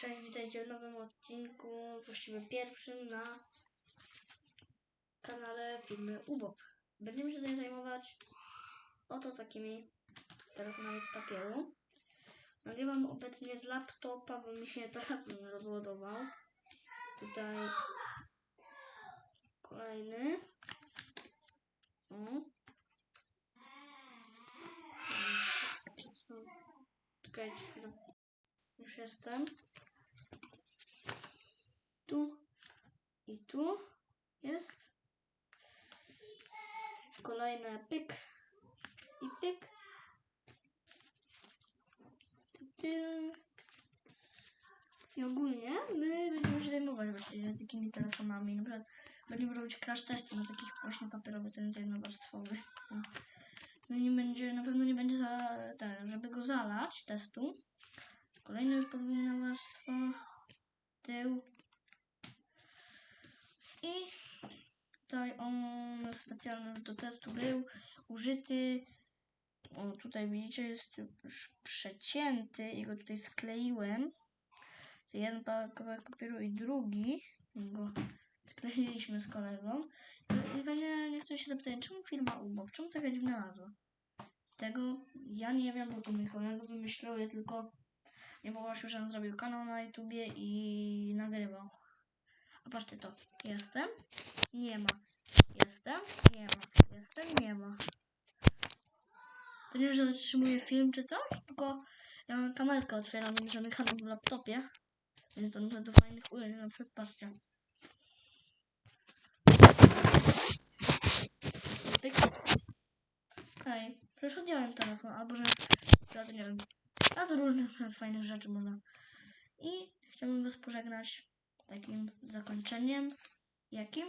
Cześć, witajcie w nowym odcinku, właściwie pierwszym na kanale filmy UBOB. Będziemy się tutaj zajmować oto takimi telefonami z papieru. Nagrywam obecnie z laptopa, bo mi się telefon rozładował. Tutaj kolejny. O. Czekajcie, już jestem. Tu i tu jest. Kolejne pyk i pyk. I ogólnie my będziemy się zajmować właśnie takimi telefonami. Na przykład będziemy robić crash testy na takich właśnie papierowych, ten jednowarstwowy. No nie będzie, na pewno nie będzie za, ten, żeby go zalać testu. Kolejne podwójne warstwo, tył. I tutaj on specjalny już do testu był użyty. O, tutaj widzicie, jest już przecięty i go tutaj skleiłem. To jeden kawałek papieru i drugi go skleiliśmy z kolegą. I- będzie, nie chcę się zapytać, czemu firma UBOK, czemu taka dziwna nazwa? Tego ja nie wiem, bo to mój kolega wymyślał, ja tylko nie poprosił, że on zrobił kanał na YouTubie i nagrywał. A patrzcie to. Jestem? Nie ma. Jestem? Nie ma. Jestem? Nie ma. To nie, że zatrzymuję film czy coś, tylko ja mam kamerkę otwieram i zamykaną w laptopie. Więc to do fajnych ujęć, na przykład patrzcie. Pyk. Okej, przecież odjąłem telefon, albo że, ja to nie wiem, a to różnych fajnych rzeczy można. I chciałbym was pożegnać takim zakończeniem. Jakim?